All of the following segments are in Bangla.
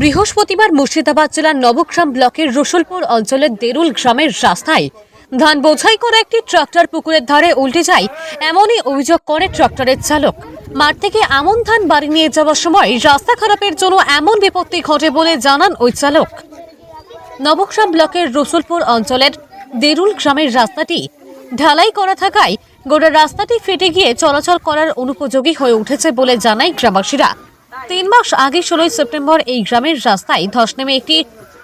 বৃহস্পতিবার মুর্শিদাবাদ জেলার নবগ্রাম ব্লকের রসুলপুর অঞ্চলের দেরুল গ্রামের রাস্তায় ধান বোঝাই করে একটি ট্রাক্টর পুকুরের ধারে উল্টে যায়। এমনই অভিযোগ করে ট্রাক্টরের চালক। মাঠ থেকে আমন ধান বাড়ি নিয়ে যাওয়ার সময় রাস্তা খারাপের জন্য এমন বিপত্তি ঘটে বলে জানান ওই চালক। নবগ্রাম ব্লকের রসুলপুর অঞ্চলের দেরুল গ্রামের রাস্তাটি ঢালাই করা থাকায় গোটা রাস্তাটি ফেটে গিয়ে চলাচল করার অনুপযোগী হয়ে উঠেছে বলে জানায় গ্রামবাসীরা। তিন মাস আগে ষোলোই সেপ্টেম্বর এই গ্রামের রাস্তায় ধস নেমে একটি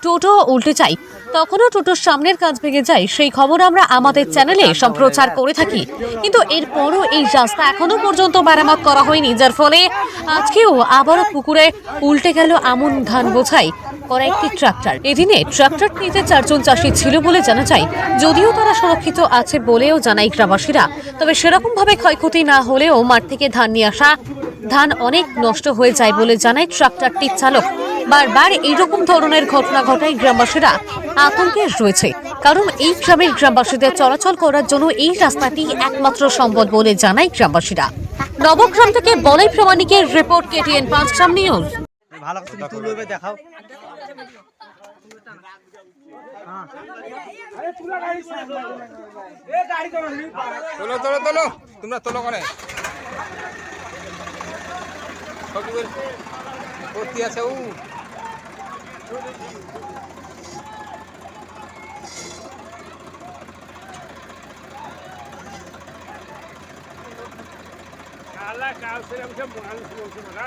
টোটো উল্টে যায়। তখনও টোটোর সামনের কাজ ভেঙে যায়। সেই খবর আমরা আমাদের চ্যানেলে সম্প্রচার করে থাকি। কিন্তু এরপরও এই রাস্তা এখনও পর্যন্ত মেরামত করা হয়নি। যার ফলে আজকেও আবারও পুকুরে উল্টে গেল আমন ধান বোঝাই। করা একটি ট্রাক্টর। এদিনে ট্রাক্টরটিতে চারজন চাষি ছিল বলে জানা যায়। যদিও তারা সুরক্ষিত আছে বলেও জানায় গ্রামবাসীরা। তবে সেরকম ভাবে ক্ষয়ক্ষতি না হলেও মাঠ থেকে ধান নিয়ে আসা, ধান অনেক নষ্ট হয়ে যায় বলে জানায় ট্রাক্টরটির চালক। বারবার এইরকম ধরনের ঘটনা ঘটায় গ্রামবাসীরা। আতঙ্কে রয়েছে। কারণ এই গ্রামের গ্রামবাসীদের চলাচল করার জন্য এই রাস্তাটি একমাত্র সম্বল বলে জানায় গ্রামবাসীরা। নবগ্রাম থেকে বলাই প্রামাণিকের রিপোর্ট কেটিএন পাঁচগ্রাম নিউজ। ভালো করে দেখাও। তোলো তোলো তোলো। তোমরা তোলো করে ভর্তি আছে ও আল্লাহ কাল সেরকম মানুষ বলছে না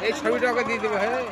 এই ছবিটাকে দিয়ে দেবো হ্যাঁ।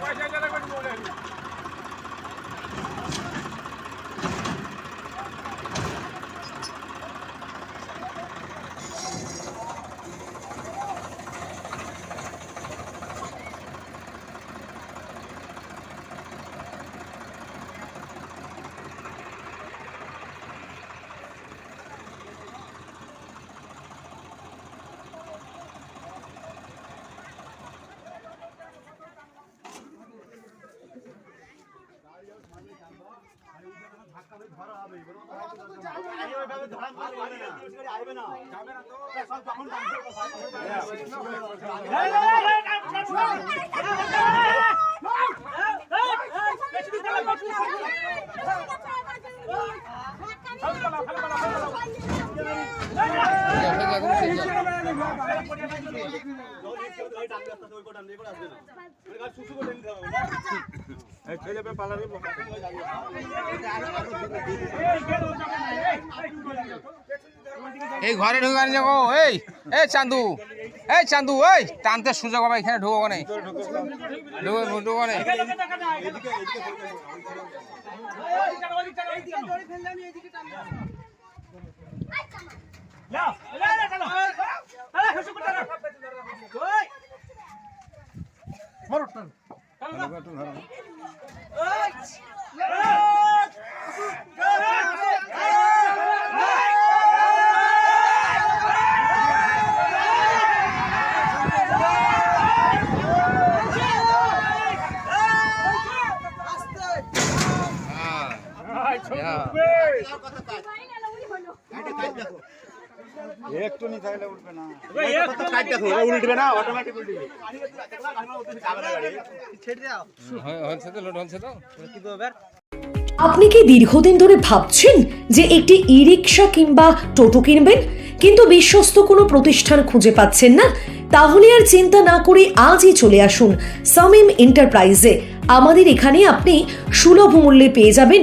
পয়সা জেলা করে এই ঘরে ঢুকানি যাব এই এই চান্দু এই চান্দু এই টানতে সুযোগ হবে এখানে ঢুকবো নেই ঢুকবো ঢুকবো নেই হ্যাঁ। একটু নি থাকলে উঠবে না হয়- তো লোড হচ্ছে তো। কি আপনি কি দীর্ঘদিন ধরে ভাবছেন যে একটি ই রিক্সা কিংবা টোটো কিনবেন? কিন্তু বিশ্বস্ত কোনো প্রতিষ্ঠান খুঁজে পাচ্ছেন না? তাহলে আর চিন্তা না করে আজই চলে আসুন সামিম এন্টারপ্রাইজে। আমাদের এখানে আপনি সুলভ মূল্যে পেয়ে যাবেন